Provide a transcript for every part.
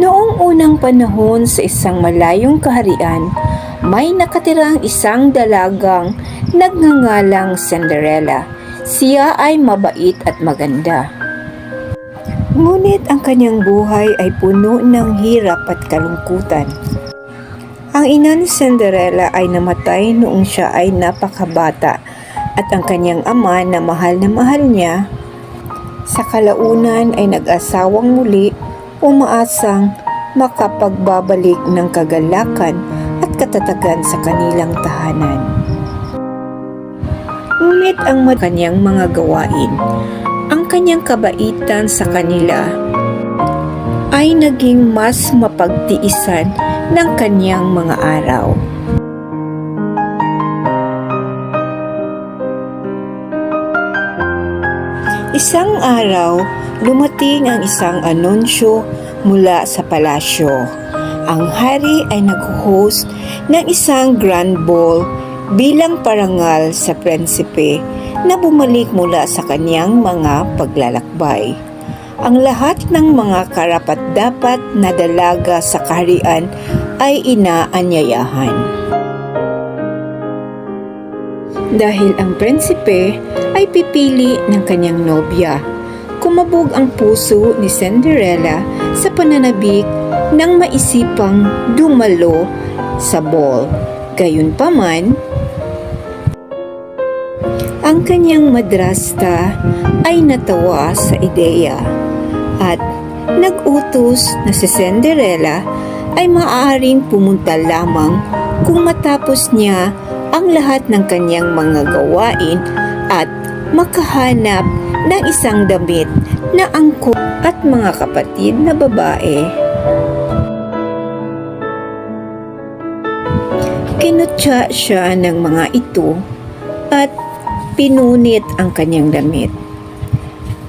Noong unang panahon sa isang malayong kaharian, may nakatirang isang dalagang nagngangalang Cinderella. Siya ay mabait at maganda. Ngunit ang kanyang buhay ay puno ng hirap at kalungkutan. Ang ina ni Cinderella ay namatay noong siya ay napakabata at ang kanyang ama na mahal na mahal niya sa kalaunan ay nag-asawang muli umaasang makapagbabalik ng kagalakan at katatagan sa kanilang tahanan. Ngunit ang kanyang mga gawain, ang kanyang kabaitan sa kanila ay naging mas mapagtiisan ng kanyang mga araw. Isang araw, lumating ang isang anunsyo mula sa palasyo. Ang hari ay nag-host ng isang grand ball bilang parangal sa prinsipe na bumalik mula sa kanyang mga paglalakbay. Ang lahat ng mga karapat-dapat na dalaga sa kaharian ay inaanyayahan. Dahil ang prinsipe ay pipili ng kanyang nobya. Kumabog ang puso ni Cinderella sa pananabik ng maisipang dumalo sa ball. Gayunpaman, ang kanyang madrasta ay natawa sa ideya at nag-utos na si Cinderella ay maaaring pumunta lamang kung matapos niya ang lahat ng kanyang mga gawain at makahanap ng isang damit na angkop at mga kapatid na babae. Kinutya siya ng mga ito at pinunit ang kanyang damit.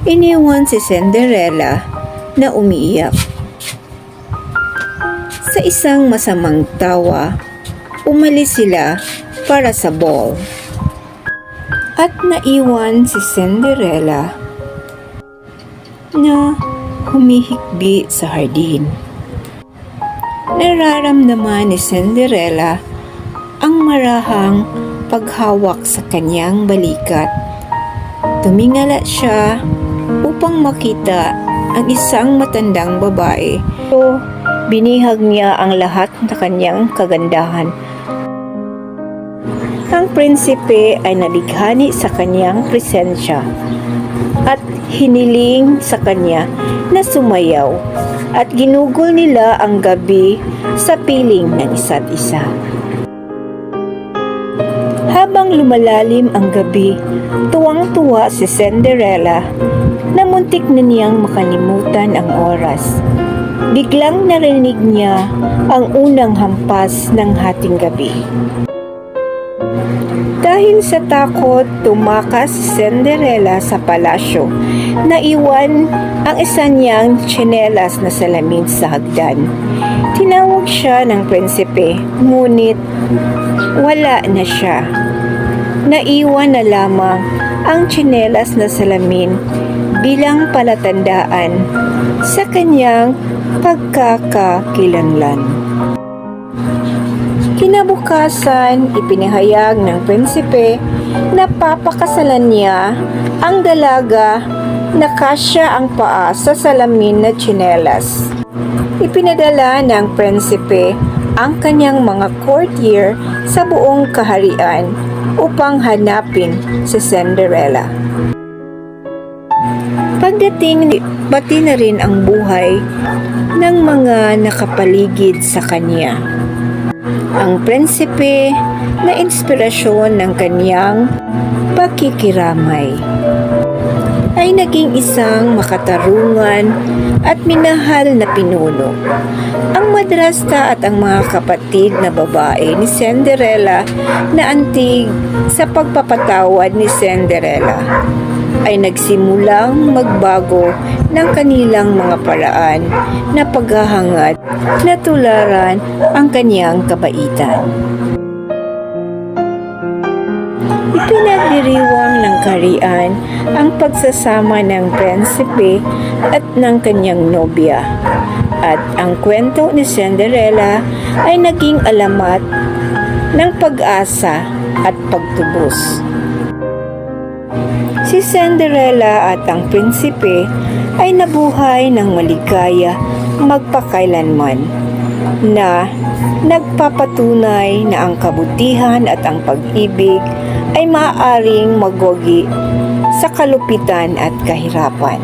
Iniwan si Cinderella na umiiyak. Sa isang masamang tawa, umalis sila para sa ball. At naiwan si Cinderella na humihikbi sa hardin. Nararamdaman ni Cinderella ang marahang paghawak sa kanyang balikat. Tumingala siya upang makita ang isang matandang babae. So, binihag niya ang lahat ng kanyang kagandahan. Prinsipe ay nalighani sa kanyang presensya at hiniling sa kanya na sumayaw at ginugol nila ang gabi sa piling ng isa't isa. Habang lumalalim ang gabi, tuwang-tuwa si Cinderella na muntik na niyang makalimutan ang oras. Biglang narinig niya ang unang hampas ng hating gabi. Dahil sa takot, tumakas si Cinderella sa palasyo. Naiwan ang isa niyang tsinelas na salamin sa hagdan. Tinawag siya ng prinsipe, ngunit wala na siya. Naiwan na lamang ang tsinelas na salamin bilang palatandaan sa kanyang pagkakakilanlan. Kinabukasan, ipinahayag ng prinsipe na papakasalan niya ang dalaga na kasya ang paa sa salamin na tsinelas. Ipinadala ng prinsipe ang kanyang mga courtier sa buong kaharian upang hanapin si Cinderella. Pagdating, bati na rin ang buhay ng mga nakapaligid sa kanya. Ang prinsipe na inspirasyon ng kanyang pakikiramay ay naging isang makatarungan at minahal na pinuno. Ang madrasta at ang mga kapatid na babae ni Cinderella na antig sa pagpapatawad ni Cinderella ay nagsimulang magbago ng kanilang mga paraan na paghahangad na tularan ang kanyang kabaitan. Ipinagdiriwang ng kaharian ang pagsasama ng prinsipe at ng kanyang nobya. At ang kwento ni Cinderella ay naging alamat ng pag-asa at pagtubos. Si Cinderella at ang prinsipe ay nabuhay ng maligaya magpakailanman na nagpapatunay na ang kabutihan at ang pag-ibig ay maaaring magwagi sa kalupitan at kahirapan.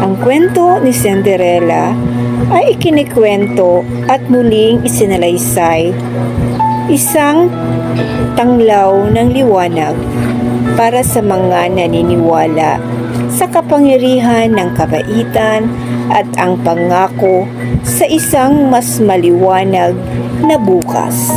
Ang kwento ni Cinderella ay ikinikwento at muling isinalaysay isang tanglaw ng liwanag para sa mga naniniwala sa kapangyarihan ng kabaitan at ang pangako sa isang mas maliwanag na bukas.